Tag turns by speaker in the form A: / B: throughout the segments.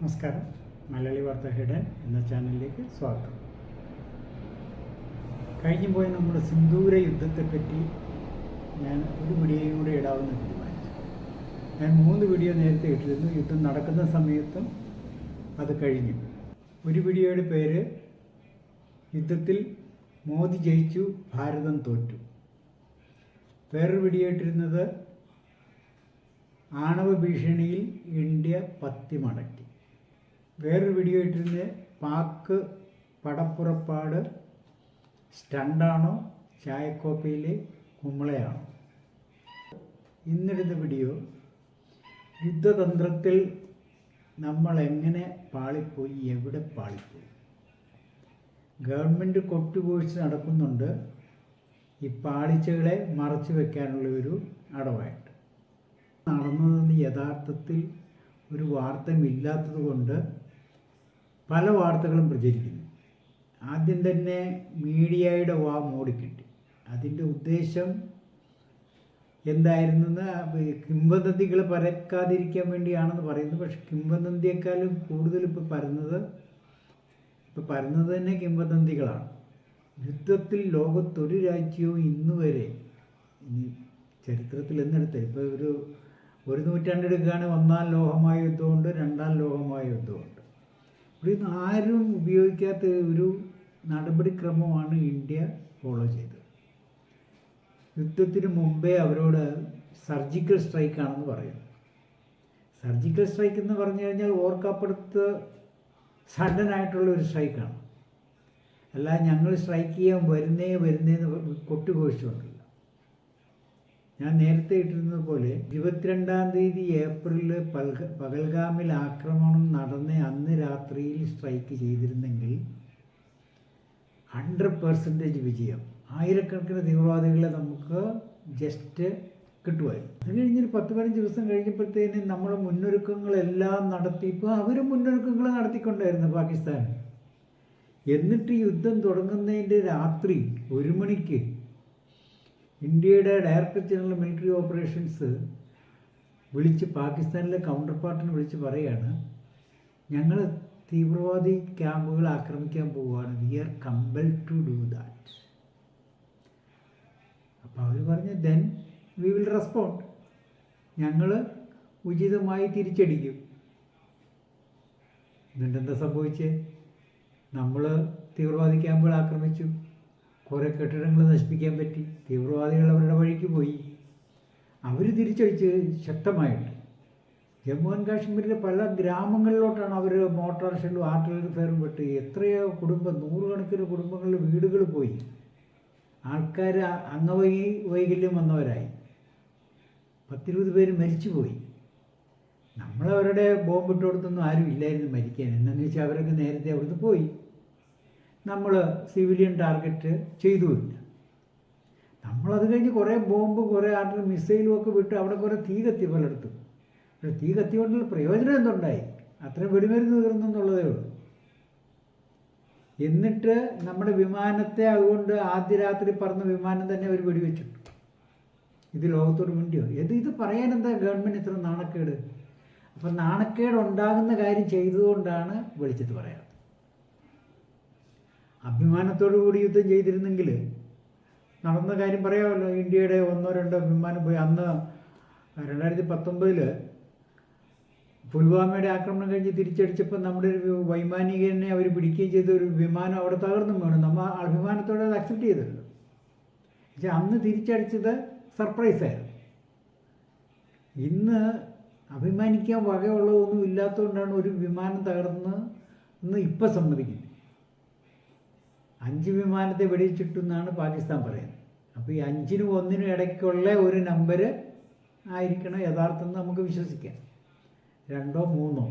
A: നമസ്കാരം. മലയാളി വാർത്ത ഹിഡൻ എന്ന ചാനലിലേക്ക് സ്വാഗതം. കഴിഞ്ഞു പോയ നമ്മുടെ സിന്ദൂര യുദ്ധത്തെപ്പറ്റി ഞാൻ ഒരു വീഡിയോയും കൂടെ ഇടാവുന്ന തീരുമാനിച്ചു. ഞാൻ മൂന്ന് വീഡിയോ നേരത്തെ ഇട്ടിരുന്നു. യുദ്ധം നടക്കുന്ന സമയത്തും അത് കഴിഞ്ഞു. ഒരു വീഡിയോയുടെ പേര് യുദ്ധത്തിൽ മോദി ജയിച്ചു ഭാരതം തോറ്റു. വേറൊരു വീഡിയോ ഇട്ടിരുന്നത് ആണവ ഭീഷണിയിൽ ഇന്ത്യ പത്തി മടക്കി. വേറൊരു വീഡിയോ ഇട്ടിരുന്നത് പാക്ക് പടപ്പുറപ്പാട് സ്റ്റണ്ടാണോ ചായക്കോപ്പയിലെ കുമ്പളയാണോ? ഇന്നിടുന്ന വീഡിയോ യുദ്ധതന്ത്രത്തിൽ നമ്മൾ എങ്ങനെ പാളിപ്പോയി എവിടെ പാളിപ്പോയി? ഗവൺമെന്റ് കൊട്ടുകോഴ്ച നടക്കുന്നുണ്ട്. ഈ പാളിച്ചകളെ മറച്ചു വെക്കാനുള്ള ഒരു അടവായിട്ട്. നടന്നതെന്ന് യഥാർത്ഥത്തിൽ ഒരു വാർത്തയുമില്ലാത്തത് കൊണ്ട് പല വാർത്തകളും പ്രചരിക്കുന്നു. ആദ്യം തന്നെ മീഡിയയുടെ വാ മൂടിക്കിട്ടി. അതിന്റെ ഉദ്ദേശം എന്തായിരുന്നെന്ന് കിംവദന്തികൾ പരക്കാതിരിക്കാൻ വേണ്ടിയാണെന്ന് പറയുന്നു. പക്ഷെ കിംവദന്തിയേക്കാളും കൂടുതൽ ഇപ്പോൾ പരന്നത് ഇപ്പോൾ പരന്നത് തന്നെ കിംവദന്തികളാണ്. യുദ്ധത്തിൽ ലോകത്തൊരു രാജ്യവും ഇന്നുവരെ ഇനി ചരിത്രത്തിൽ എന്നെടുത്ത് ഇപ്പോൾ ഒരു ഒരു നൂറ്റാണ്ടെടുക്കുകയാണെങ്കിൽ ഒന്നാം ലോകമായ യുദ്ധമുണ്ട് രണ്ടാം ലോകമായ യുദ്ധമുണ്ട്. ഇവിടെ നിന്ന് ആരും ഉപയോഗിക്കാത്ത ഒരു നടപടിക്രമമാണ് ഇന്ത്യ ഫോളോ ചെയ്തത്. യുദ്ധത്തിന് മുമ്പേ അവരോട് സർജിക്കൽ സ്ട്രൈക്കാണെന്ന് പറയുന്നു. സർജിക്കൽ സ്ട്രൈക്ക് എന്ന് പറഞ്ഞു കഴിഞ്ഞാൽ ഓർക്കപ്പുറത്ത് സഡനായിട്ടുള്ള ഒരു സ്ട്രൈക്കാണ് അല്ല ഞങ്ങൾ സ്ട്രൈക്ക് ചെയ്യാൻ വരുന്നേ വരുന്നേന്ന് കൊട്ടുഘോഷിച്ചുകൊണ്ടില്ല ഞാൻ നേരത്തെ ഇട്ടിരുന്നത് പോലെ ഇരുപത്തിരണ്ടാം തീയതി ഏപ്രിലിൽ പൽഗ പകൽഗാമിൽ ആക്രമണം നടന്ന അന്ന് രാത്രിയിൽ സ്ട്രൈക്ക് ചെയ്തിരുന്നെങ്കിൽ ഹൺഡ്രഡ് പെർസെന്റേജ് വിജയം. ആയിരക്കണക്കിന് തീവ്രവാദികളെ നമുക്ക് ജസ്റ്റ് കിട്ടുമായിരുന്നു. അത് കഴിഞ്ഞൊരു പത്ത് പതിനഞ്ച് ദിവസം കഴിഞ്ഞപ്പോഴത്തേനും നമ്മൾ മുന്നൊരുക്കങ്ങളെല്ലാം നടത്തി ഇപ്പോൾ അവരും മുന്നൊരുക്കങ്ങൾ നടത്തിക്കൊണ്ടായിരുന്നു പാകിസ്ഥാൻ. എന്നിട്ട് യുദ്ധം തുടങ്ങുന്നതിന്റെ രാത്രി ഒരു മണിക്ക് ഇന്ത്യയുടെ ഡയറക്ടർ ജനറൽ മിലിറ്ററി ഓപ്പറേഷൻസ് വിളിച്ച് പാകിസ്ഥാനിലെ കൗണ്ടർ പാർട്ടിനെ വിളിച്ച് പറയാണ് ഞങ്ങൾ തീവ്രവാദി ക്യാമ്പുകൾ ആക്രമിക്കാൻ പോവുകയാണ്. We are compel to do that. അപ്പോൾ അവർ പറഞ്ഞു ദെൻ വി വിൽ റെസ്പോണ്ട്. ഞങ്ങൾ ഉചിതമായി തിരിച്ചടിക്കും. എന്നിട്ടെന്താ സംഭവിച്ചേ? നമ്മൾ തീവ്രവാദി ക്യാമ്പുകൾ ആക്രമിച്ചു. കുറേ കെട്ടിടങ്ങൾ നശിപ്പിക്കാൻ പറ്റി. തീവ്രവാദികൾ അവരുടെ വഴിക്ക് പോയി. അവർ തിരിച്ചടിച്ച് ശക്തമായിട്ട്. ജമ്മു ആൻഡ് കാശ്മീരിലെ പല ഗ്രാമങ്ങളിലോട്ടാണ് അവർ മോട്ടോർ ഷെല്ലും ആർട്ടിലറി ഫയറും പെട്ട് എത്രയോ കുടുംബം നൂറുകണക്കിന് കുടുംബങ്ങളിൽ വീടുകൾ പോയി. ആൾക്കാർ അംഗവൈ വൈകല്യം വന്നവരായി. പത്തിരുപത് പേര് മരിച്ചുപോയി. നമ്മളവരുടെ ബോംബിട്ട് കൊടുത്തൊന്നും ആരും ഇല്ലായിരുന്നു മരിക്കാൻ. എന്താണെന്ന് വെച്ചാൽ അവരൊക്കെ നേരത്തെ അവിടുന്ന് പോയി. നമ്മൾ സിവിലിയൻ ടാർഗറ്റ് ചെയ്തുമില്ല നമ്മളത് കഴിഞ്ഞ് കുറേ ബോംബ് കുറേ ആർട്ടിൽ മിസൈലും ഒക്കെ വിട്ട് അവിടെ കുറേ തീ കത്തി പലയിടത്തും. പക്ഷേ തീ കത്തിയോണ്ടുള്ള പ്രയോജനം എന്തുണ്ടായി? അത്രയും വെടിമരുന്ന് തീർന്നു എന്നുള്ളതേ ഉള്ളൂ. എന്നിട്ട് നമ്മുടെ വിമാനത്തെ അതുകൊണ്ട് ആദ്യ രാത്രി പറന്ന വിമാനം തന്നെ അവർ വെടിവെച്ചിട്ടു. ഇത് ലോകത്തോട് വേണ്ടിയോ ഇത് ഇത് പറയാൻ എന്താ ഗവൺമെന്റ് ഇത്ര നാണക്കേട്? അപ്പം നാണക്കേട് ഉണ്ടാകുന്ന കാര്യം ചെയ്തുകൊണ്ടാണ് വിളിച്ചിട്ട് പറയാം. അഭിമാനത്തോടു കൂടി യുദ്ധം ചെയ്തിരുന്നെങ്കിൽ നടന്ന കാര്യം പറയാമല്ലോ. ഇന്ത്യയുടെ ഒന്നോ രണ്ടോ വിമാനം പോയി. അന്ന് രണ്ടായിരത്തി പത്തൊമ്പതിൽ പുൽവാമയുടെ ആക്രമണം കഴിഞ്ഞ് തിരിച്ചടിച്ചപ്പോൾ നമ്മുടെ ഒരു വൈമാനികനെ അവർ പിടിക്കുകയും ചെയ്ത ഒരു വിമാനം അവിടെ തകർന്നും വീണു. നമ്മൾ അഭിമാനത്തോടെ അത് അക്സെപ്റ്റ് ചെയ്തല്ലോ. പക്ഷെ അന്ന് തിരിച്ചടിച്ചത് സർപ്രൈസായിരുന്നു ഇന്ന് അഭിമാനിക്കാൻ വകയുള്ളതൊന്നും ഇല്ലാത്തതുകൊണ്ടാണ് ഒരു വിമാനം തകർന്ന് ഇന്ന് ഇപ്പം സമ്മതിക്കുന്നത് അഞ്ച് വിമാനത്തെ വെടിച്ചിട്ടു എന്നാണ് പാകിസ്ഥാൻ പറയുന്നത്. അപ്പോൾ ഈ അഞ്ചിനും ഒന്നിനും ഇടയ്ക്കുള്ള ഒരു നമ്പർ ആയിരിക്കണം യഥാർത്ഥം നമുക്ക് വിശ്വസിക്കാം. രണ്ടോ മൂന്നോ.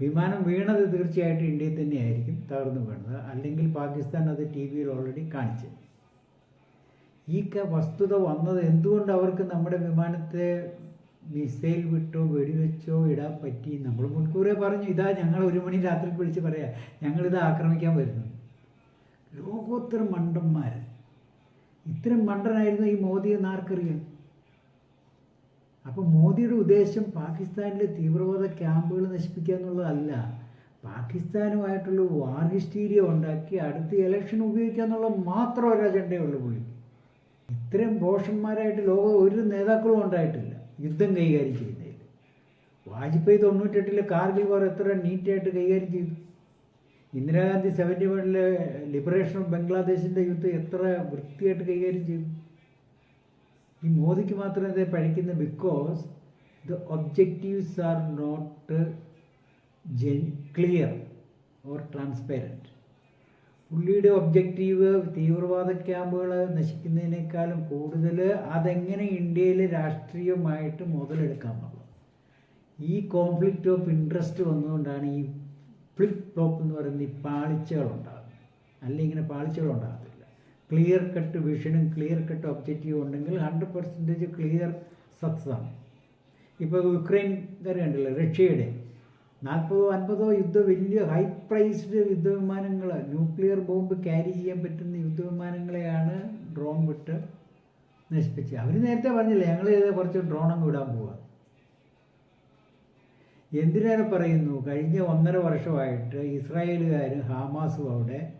A: വിമാനം വീണത് തീർച്ചയായിട്ടും ഇന്ത്യയിൽ തന്നെയായിരിക്കും തകർന്നു വീണത്. അല്ലെങ്കിൽ പാകിസ്ഥാൻ അത് ടി വിയിൽ ഓൾറെഡി കാണിച്ചു. ഈ വസ്തുത വന്നത് എന്തുകൊണ്ട് അവർക്ക് നമ്മുടെ വിമാനത്തെ മിസൈൽ വിട്ടോ വെടിവെച്ചോ ഇടാൻ പറ്റി? നമ്മൾ മുൻകൂറെ പറഞ്ഞു. ഇതാ ഞങ്ങൾ ഒരു മണി രാത്രി വിളിച്ച് പറയാം. ഞങ്ങളിത് ആക്രമിക്കാൻ വരുന്നു. ലോകോത്തര മണ്ടന്മാർ ഇത്രയും മണ്ടനായിരുന്നു ഈ മോദി എന്ന് ആർക്കറിയാം? അപ്പം അപ്പോൾ മോദിയുടെ ഉദ്ദേശം പാകിസ്ഥാനിലെ തീവ്രവാദ ക്യാമ്പുകൾ നശിപ്പിക്കുക എന്നുള്ളതല്ല. പാകിസ്ഥാനുമായിട്ടുള്ള വാർ ഹിസ്റ്റീരിയ ഉണ്ടാക്കി അടുത്ത ഇലക്ഷൻ ഉപയോഗിക്കുക എന്നുള്ള മാത്രം ഒരു അജണ്ടയുള്ളൂ പുള്ളി. ഇത്രയും ഭോഷന്മാരായിട്ട് ലോകം ഒരു നേതാക്കളും ഉണ്ടായിട്ടില്ല. യുദ്ധം കൈകാര്യം ചെയ്യുന്നതിൽ. വാജ്പേയി തൊണ്ണൂറ്റെട്ടിലെ കാർഗിൽ വാർ എത്ര നീറ്റായിട്ട് കൈകാര്യം ചെയ്തു. ഇന്ദിരാഗാന്ധി സെവന്റി വണ്ണിലെ ലിബറേഷൻ ഓഫ് ബംഗ്ലാദേശിന്റെ യുദ്ധം എത്ര വൃത്തിയായിട്ട് കൈകാര്യം ചെയ്തു ഈ മോദിക്ക് മാത്രമേ ഇതേ പഴിക്കുന്നത് because the objectives are not gen clear or transparent പുള്ളിയുടെ ഒബ്ജക്റ്റീവ് തീവ്രവാദ ക്യാമ്പുകൾ നശിക്കുന്നതിനേക്കാളും കൂടുതൽ അതെങ്ങനെ ഇന്ത്യയിൽ രാഷ്ട്രീയമായിട്ട് മുതലെടുക്കാമെന്നുള്ളത്. ഈ കോൺഫ്ലിക്റ്റ് ഓഫ് ഇൻട്രസ്റ്റ് വന്നുകൊണ്ടാണ് ഈ ഫ്ലിപ്പ് ഫ്ലോപ്പ് എന്ന് പറയുന്ന ഈ പാളിച്ചകളുണ്ടാകും. അല്ലെങ്കിൽ ഇങ്ങനെ പാളിച്ചകളുണ്ടാകത്തില്ല. ക്ലിയർ കട്ട് വിഷനും ക്ലിയർ കട്ട് ഒബ്ജക്റ്റീവും ഉണ്ടെങ്കിൽ ഹൺഡ്രഡ് പെർസെന്റേജ് ക്ലിയർ സക്സസ് ആണ്. ഇപ്പോൾ യുക്രൈൻ കണ്ടില്ല? റഷ്യയുടെ നാൽപ്പതോ അൻപതോ യുദ്ധ വലിയ ഹൈ പ്രൈസ്ഡ് യുദ്ധവിമാനങ്ങൾ ന്യൂക്ലിയർ ബോംബ് ക്യാരി ചെയ്യാൻ പറ്റുന്ന യുദ്ധവിമാനങ്ങളെയാണ് ഡ്രോൺ വിട്ട് നശിപ്പിച്ചത്. അവർ നേരത്തെ പറഞ്ഞില്ലേ ഞങ്ങൾ കുറച്ച് ഡ്രോണങ്ങ് വിടാൻ പോവുക എന്തിനേറെ പറയുന്നു? കഴിഞ്ഞ ഒന്നര വർഷമായിട്ട് ഇസ്രായേലുകാരും ഹാമാസും അവിടെ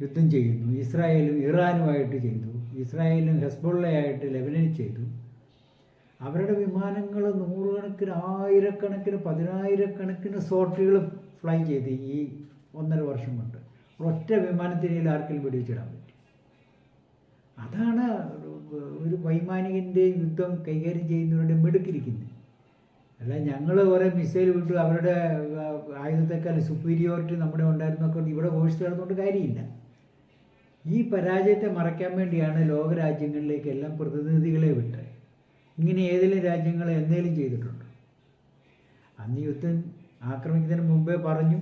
A: യുദ്ധം ചെയ്യുന്നു. ഇസ്രായേലും ഇറാനുമായിട്ട് ചെയ്തു. ഇസ്രായേലും ഹെസ്ബുള്ളയായിട്ട് ലെബനനിൽ ചെയ്തു. അവരുടെ വിമാനങ്ങൾ നൂറുകണക്കിന് ആയിരക്കണക്കിന് പതിനായിരക്കണക്കിന് സോട്ടുകൾ ഫ്ലൈ ചെയ്ത് ഈ ഒന്നര വർഷം കൊണ്ട്. ഒറ്റ വിമാനത്തിനയിൽ ആർക്കെങ്കിലും വെടിവെച്ചിടാൻ പറ്റി. അതാണ് ഒരു വൈമാനികന്റെ യുദ്ധം കൈകാര്യം ചെയ്യുന്നവരുടെ മിടുക്കിരിക്കുന്നത്. അല്ല ഞങ്ങൾ കുറേ മിസൈൽ വിട്ടു. അവരുടെ ആയുധത്തെക്കാൾ സുപ്പീരിയോറിറ്റി നമ്മുടെ ഉണ്ടായിരുന്നൊക്കെ ഇവിടെ ഘോഷിച്ച് നടന്നുകൊണ്ട് കാര്യമില്ല. ഈ പരാജയത്തെ മറയ്ക്കാൻ വേണ്ടിയാണ് ലോകരാജ്യങ്ങളിലേക്കെല്ലാം പ്രതിനിധികളെ വിട്ടത്. ഇങ്ങനെ ഏതെങ്കിലും രാജ്യങ്ങൾ എന്തെങ്കിലും ചെയ്തിട്ടുണ്ടോ? അന്ന് യുദ്ധം ആക്രമിക്കുന്നതിന് മുമ്പേ പറഞ്ഞു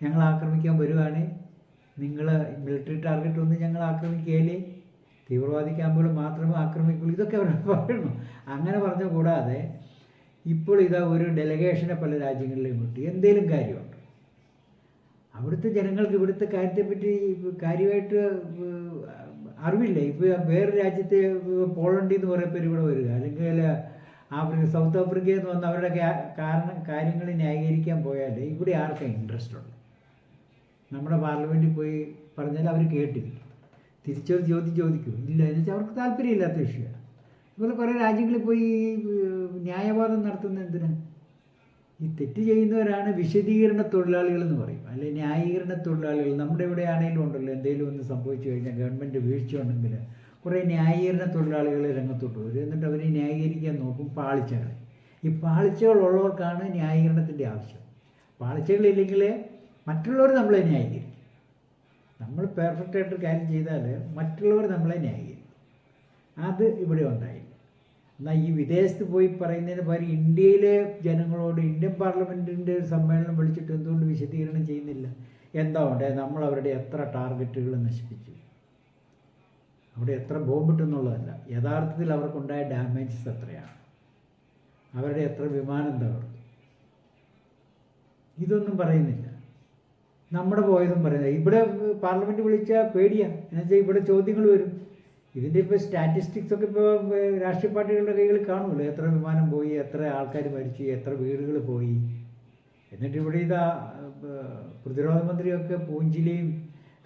A: ഞങ്ങൾ ആക്രമിക്കാൻ വരുവാണ്. നിങ്ങൾ മിലിറ്ററി ടാർഗറ്റ് ഒന്നും ഞങ്ങൾ ആക്രമിക്കുകയില്ലേ. തീവ്രവാദി ക്യാമ്പുകൾ മാത്രമേ ആക്രമിക്കുള്ളൂ. ഇതൊക്കെ അവർ പറയുന്നു. അങ്ങനെ പറഞ്ഞു കൂടാതെ ഇപ്പോൾ ഇതാ ഒരു ഡെലഗേഷനെ പല രാജ്യങ്ങളിലും വിട്ടു എന്തേലും കാര്യമുണ്ട്? അവിടുത്തെ ജനങ്ങൾക്ക് ഇവിടുത്തെ കാര്യത്തെപ്പറ്റി കാര്യമായിട്ട് അറിവില്ല. ഇപ്പോൾ വേറെ രാജ്യത്തെ പോളണ്ടി എന്ന് പറയുന്ന പേര് ഇവിടെ വരിക. അല്ലെങ്കിൽ ആഫ്രിക്ക സൗത്ത് ആഫ്രിക്കയിൽ നിന്ന് വന്ന് അവരുടെ കാരണം കാര്യങ്ങൾ ന്യായീകരിക്കാൻ പോയാൽ ഇവിടെ ആർക്കാണ് ഇൻട്രസ്റ്റ് ഉള്ളത്? നമ്മുടെ പാർലമെന്റിൽ പോയി പറഞ്ഞാൽ അവർ കേട്ടില്ല തിരിച്ചൊരു ചോദ്യം ചോദിക്കും. ഇല്ല എന്ന് വെച്ചാൽ അവർക്ക് താല്പര്യമില്ലാത്ത വിഷയമാണ്. ഇതുപോലെ കുറേ രാജ്യങ്ങളിൽ പോയി ന്യായവാദം നടത്തുന്ന എന്തിനാണ് ഈ തെറ്റ് ചെയ്യുന്നവരാണ് വിശദീകരണ തൊഴിലാളികൾ എന്ന് പറയും. അല്ലെ ന്യായീകരണ തൊഴിലാളികൾ നമ്മുടെ ഇവിടെ ആണെങ്കിലും ഉണ്ടല്ലോ. എന്തെങ്കിലും ഒന്ന് സംഭവിച്ചു കഴിഞ്ഞാൽ ഗവൺമെന്റ് വീഴ്ച ഉണ്ടെങ്കിൽ കുറേ ന്യായീകരണ തൊഴിലാളികൾ രംഗത്തോട്ട് വരും. എന്നിട്ട് അവരെ ന്യായീകരിക്കാൻ നോക്കും പാളിച്ചകൾ ഈ പാളിച്ചകളുള്ളവർക്കാണ് ന്യായീകരണത്തിന്റെ ആവശ്യം. പാളിച്ചകളില്ലെങ്കിൽ മറ്റുള്ളവർ നമ്മളെ ന്യായീകരിക്കും. നമ്മൾ പെർഫെക്റ്റ് ആയിട്ട് കാര്യം ചെയ്താൽ മറ്റുള്ളവർ നമ്മളെ ന്യായീകരിക്കും. അത് ഇവിടെ ഉണ്ടായില്ല. എന്നാൽ ഈ വിദേശത്ത് പോയി പറയുന്നതിന് പകരം ഇന്ത്യയിലെ ജനങ്ങളോട് ഇന്ത്യൻ പാർലമെന്റിന്റെ ഒരു സമ്മേളനം വിളിച്ചിട്ട് എന്തുകൊണ്ട് വിശദീകരണം ചെയ്യുന്നില്ല? എന്താ ഉണ്ട് നമ്മൾ അവരുടെ എത്ര ടാർഗറ്റുകൾ നശിപ്പിച്ചു? അവിടെ എത്ര ബോംബിട്ടെന്നുള്ളതല്ല യഥാർത്ഥത്തിൽ അവർക്കുണ്ടായ ഡാമേജസ് എത്രയാണ്? അവരുടെ എത്ര വിമാനം തകർന്നു ഇതൊന്നും പറയുന്നില്ല. നമ്മുടെ പോയതും പറയുന്നില്ല. ഇവിടെ പാർലമെന്റ് വിളിച്ചാൽ പേടിയാണ് എന്നുവെച്ചാൽ ഇവിടെ ചോദ്യങ്ങൾ വരും. ഇതിന്റെ ഇപ്പോൾ സ്റ്റാറ്റിസ്റ്റിക്സ് ഒക്കെ ഇപ്പോൾ രാഷ്ട്രീയ പാർട്ടികളുടെ കൈകളിൽ കാണുമല്ലോ. എത്ര വിമാനം പോയി എത്ര ആൾക്കാർ മരിച്ചു എത്ര വീടുകൾ പോയി. എന്നിട്ട് ഇവിടെ ഇതാ പ്രതിരോധ മന്ത്രിയൊക്കെ പൂഞ്ചിലെയും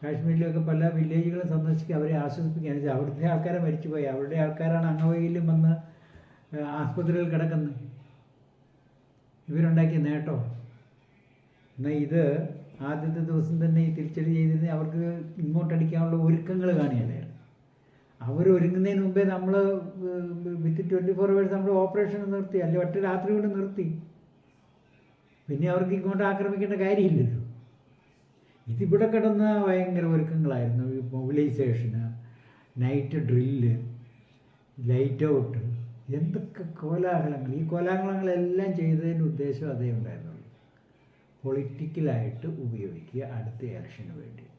A: കാശ്മീരിലും ഒക്കെ പല വില്ലേജുകളും സന്ദർശിക്കുക അവരെ ആശ്വസിപ്പിക്കുകയാണ് അവിടുത്തെ ആൾക്കാരെ മരിച്ചുപോയി അവരുടെ ആൾക്കാരാണ് അംഗവൈകല്യം വന്ന് ഏർ, ആസ്പത്രികളിൽ കിടക്കുന്നത്. ഇവരുണ്ടാക്കിയ നേട്ടോ എന്നാൽ ഇത് ആദ്യത്തെ ദിവസം തന്നെ ഈ തിരിച്ചടി ചെയ്തിരുന്നെങ്കിൽ അവർക്ക് ഇങ്ങോട്ടടിക്കാനുള്ള ഒരുക്കങ്ങൾ കാണിയല്ലായിരുന്നു അവർ ഒരുങ്ങുന്നതിന് മുമ്പേ നമ്മൾ വിത്ത് ട്വന്റി ഫോർ അവേഴ്സ് നമ്മൾ ഓപ്പറേഷൻ നിർത്തി അല്ലെങ്കിൽ ഒറ്റ രാത്രി കൊണ്ട് നിർത്തി. പിന്നെ അവർക്ക് ഇങ്ങോട്ട് ആക്രമിക്കേണ്ട കാര്യമില്ലല്ലോ. ഇതിവിടെ കിടന്ന ഭയങ്കര ഒരുക്കങ്ങളായിരുന്നു. മൊബിലൈസേഷന് നൈറ്റ് ഡ്രില്ല് ലൈറ്റ് ഔട്ട് എന്തൊക്കെ കോലാഹലങ്ങൾ. ഈ കോലാഹലങ്ങളെല്ലാം ചെയ്തതിന്റെ ഉദ്ദേശം അതേ ഉണ്ടായിരുന്നുള്ളൂ. പൊളിറ്റിക്കലായിട്ട് ഉപയോഗിക്കുക അടുത്ത ഇലക്ഷന് വേണ്ടിയിട്ട്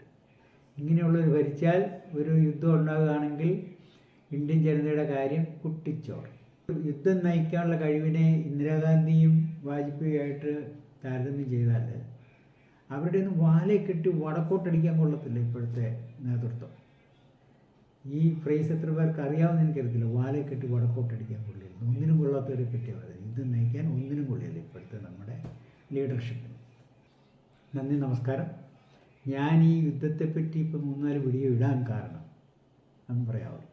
A: ഇങ്ങനെയുള്ളൊരു ഭരിച്ചാൽ ഒരു യുദ്ധം ഉണ്ടാകുകയാണെങ്കിൽ ഇന്ത്യൻ ജനതയുടെ കാര്യം കുട്ടിച്ചോറ് യുദ്ധം നയിക്കാനുള്ള കഴിവിനെ ഇന്ദിരാഗാന്ധിയും വാജ്പേയിയായിട്ട് താരതമ്യം ചെയ്താൽ അവരുടെ ഒന്നും വാലെ കെട്ടി വടക്കോട്ടടിക്കാൻ കൊള്ളത്തില്ല ഇപ്പോഴത്തെ നേതൃത്വം. ഈ ഫ്രേസ് എത്ര പേർക്ക് അറിയാമെന്ന് എനിക്കറിയത്തില്ല വാലെ കെട്ടി വടക്കോട്ടടിക്കാൻ കൊള്ളില്ല. ഒന്നിനും കൊള്ളാത്തവരെ പറ്റിയാണ് യുദ്ധം നയിക്കാൻ ഒന്നിനും കൊള്ളില്ല ഇപ്പോഴത്തെ നമ്മുടെ ലീഡർഷിപ്പിന് നന്ദി നമസ്കാരം. ഞാൻ ഈ യുദ്ധത്തെപ്പറ്റി ഇപ്പോൾ മൂന്നാൽ വീഡിയോ ഇടാൻ കാരണം എന്ന് പറയാവുള്ളൂ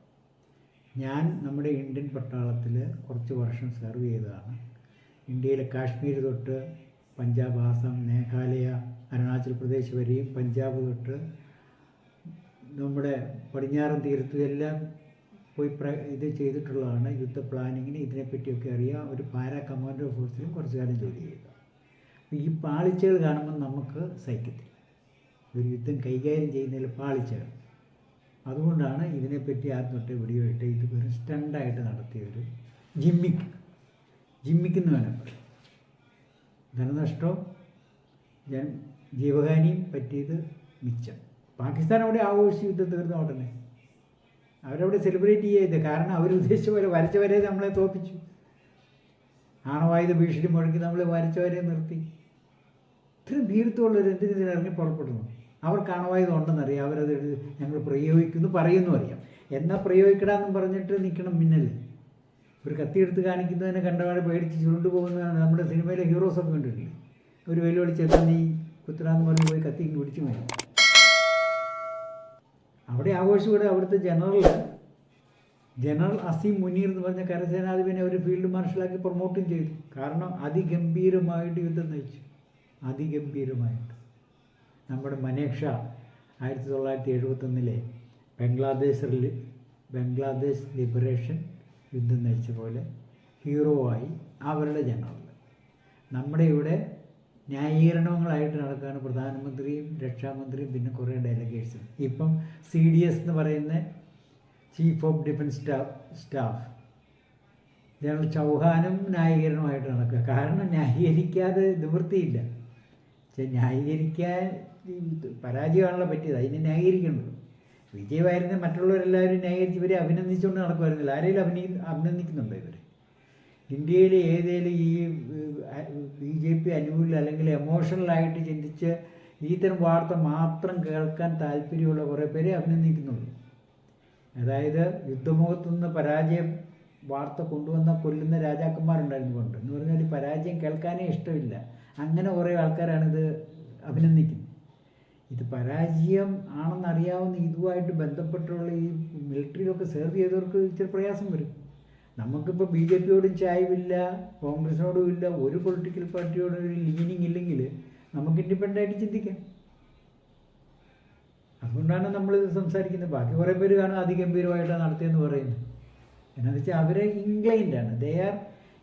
A: ഞാൻ നമ്മുടെ ഇന്ത്യൻ പട്ടാളത്തിൽ കുറച്ച് വർഷം സെർവ് ചെയ്തതാണ്. ഇന്ത്യയിലെ കാശ്മീർ തൊട്ട് പഞ്ചാബ് ആസാം മേഘാലയ അരുണാചൽ പ്രദേശ് വരെയും പഞ്ചാബ് തൊട്ട് നമ്മുടെ പടിഞ്ഞാറൻ തീരത്തും എല്ലാം പോയി ഇത് ചെയ്തിട്ടുള്ളതാണ് യുദ്ധ പ്ലാനിങ്ങിന് ഇതിനെപ്പറ്റിയൊക്കെ അറിയാം ഒരു പാരാ കമാൻഡോ ഫോഴ്സിലും കുറച്ച് കാലം ജോലി ചെയ്തു. ഈ പാളിച്ചകൾ കാണുമ്പോൾ നമുക്ക് സഹിക്കത്തില്ല. ഒരു യുദ്ധം കൈകാര്യം ചെയ്യുന്നതിൽ പാളിച്ചകൾ. അതുകൊണ്ടാണ് ഇതിനെപ്പറ്റി വീഡിയോ ഇട്ട് ഇത് വെറും സ്റ്റണ്ടായിട്ട് നടത്തിയ ഒരു ജിമ്മിക്ക് ജിമ്മിക്കെന്ന് വേണം. ധനനഷ്ടവും ജൻ ജീവഹാനിയും പറ്റിയത് മിച്ചം. പാകിസ്ഥാൻ അവിടെ ആഘോഷിച്ച് യുദ്ധം തീർന്ന ഉടനെ. അവരവിടെ സെലിബ്രേറ്റ് ചെയ്യരുത് കാരണം അവർ ഉദ്ദേശിച്ച പോലെ വരച്ചവരെ നമ്മളെ തോപ്പിച്ചു. ആണവായുധ ഭീഷണി മുഴക്കി നമ്മളെ വരച്ചവരെ നിർത്തി. ഇത്രയും ഭീരത്വമുള്ളവർ എന്തിനു ഇറങ്ങി പുറപ്പെടുന്നു? അവർക്ക് അണവായുധം ഉണ്ടെന്നറിയാം അവരത് ഞങ്ങൾ പ്രയോഗിക്കുന്നു പറയുന്നു അറിയാം. എന്നാൽ പ്രയോഗിക്കണമെന്നും പറഞ്ഞിട്ട് നിൽക്കണം മിന്നൽ ഒരു കത്തിയെടുത്ത് കാണിക്കുന്നതിനെ കണ്ടപാട് പേടിച്ച് ചുരുണ്ടു പോകുന്നതാണ് നമ്മുടെ സിനിമയിലെ ഹീറോസൊക്കെ കണ്ടിട്ടില്ലേ? ഒരു വെല്ലുവിളി ചെന്നാൽ നീ കുത്തനാന്ന് പറഞ്ഞ് പോയി കത്തി പിടിച്ചു പോയി അവിടെ ആഘോഷിക്കൂടെ അവിടുത്തെ ജനറൽ ജനറൽ അസീം മുനീർ എന്ന് പറഞ്ഞ കരസേനാധിപനെ ഒരു ഫീൽഡ് മാർഷലാക്കി പ്രൊമോട്ടും ചെയ്തു. കാരണം അതിഗംഭീരമായിട്ട് യുദ്ധം നയിച്ചു. അതിഗംഭീരമായിട്ട്. നമ്മുടെ മനേക്ഷ ആയിരത്തി തൊള്ളായിരത്തി എഴുപത്തൊന്നിലെ ബംഗ്ലാദേശിൽ ബംഗ്ലാദേശ് ലിബറേഷൻ യുദ്ധം നയിച്ച പോലെ ഹീറോ ആയി അവരുടെ ജനറൽ നമ്മുടെ ഇവിടെ ന്യായീകരണങ്ങളായിട്ട് നടക്കുകയാണ് പ്രധാനമന്ത്രിയും രക്ഷാമന്ത്രിയും പിന്നെ കുറേ ഡെലിഗേറ്റ്സും ഇപ്പം സി ഡി എസ് എന്ന് പറയുന്ന chief of defence staff staff general ചൗഹാനും ന്യായീകരണമായിട്ട് നടക്കുക. കാരണം ന്യായീകരിക്കാതെ നിവൃത്തിയില്ല. പക്ഷെ ന്യായീകരിക്കാൻ പരാജയമാണല്ലോ പറ്റിയത്. അതിനെ ന്യായീകരിക്കണല്ലോ വിജയമായിരുന്ന മറ്റുള്ളവരെല്ലാവരും ന്യായീകരിച്ച് ഇവരെ അഭിനന്ദിച്ചുകൊണ്ട് നടക്കുമായിരുന്നില്ല. ആരെങ്കിലും അഭിനയി അഭിനന്ദിക്കുന്നുണ്ടോ ഇവർ ഇന്ത്യയിലെ ഏതേലും ഈ ബി ജെ പി അനുകൂല അല്ലെങ്കിൽ എമോഷണലായിട്ട് ചിന്തിച്ച് ഇത്തരം വാർത്ത മാത്രം കേൾക്കാൻ താല്പര്യമുള്ള കുറേ പേരെ അഭിനന്ദിക്കുന്നുള്ളൂ. അതായത് യുദ്ധമുഖത്തു നിന്ന് പരാജയം വാർത്ത കൊണ്ടുവന്ന കൊല്ലുന്ന രാജാക്കന്മാരുണ്ടായിരുന്നു കൊണ്ട് എന്ന് പറഞ്ഞാൽ പരാജയം കേൾക്കാനേ ഇഷ്ടമില്ല. അങ്ങനെ കുറേ ആൾക്കാരാണിത് അഭിനന്ദിക്കുന്നത്. ഇത് പരാജയം ആണെന്നറിയാവുന്ന ഇതുമായിട്ട് ബന്ധപ്പെട്ടുള്ള ഈ മിലിറ്ററിയിലൊക്കെ സെർവ് ചെയ്തവർക്ക് ഇച്ചിരി പ്രയാസം വരും. നമുക്കിപ്പോൾ ബി ജെ പിയോടും ചായവില്ല കോൺഗ്രസിനോടും ഇല്ല ഒരു പൊളിറ്റിക്കൽ പാർട്ടിയോടും ഒരു ലീനിങ് ഇല്ലെങ്കിൽ നമുക്ക് ഇൻഡിപെൻഡന്റ് ആയിട്ട് ചിന്തിക്കാം. അതുകൊണ്ടാണ് നമ്മളിത് സംസാരിക്കുന്നത്. ബാക്കി കുറേ പേര് കാണും അതിഗംഭീരമായിട്ടാണ് നടത്തിയെന്ന് പറയുന്നത്. എന്നാന്ന് വെച്ചാൽ അവരെ ഇൻക്ലൈൻഡ് ആണ്. They are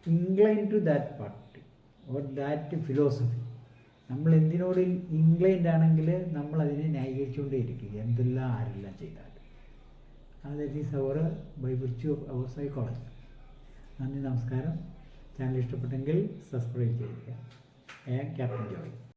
A: inclined to that party or that philosophy നമ്മൾ എന്തിനോട് ഇംഗ്ലൈൻഡ് ആണെങ്കിൽ നമ്മൾ അതിനെ ന്യായീകരിച്ചുകൊണ്ടേയിരിക്കും. എന്തെല്ലാം ആരെല്ലാം ചെയ്താൽ അത് is our by virtue of our psychology നന്ദി നമസ്കാരം. ചാനൽ ഇഷ്ടപ്പെട്ടെങ്കിൽ സബ്സ്ക്രൈബ് ചെയ്യുക. ക്യാപ്റ്റൻ ജോയ്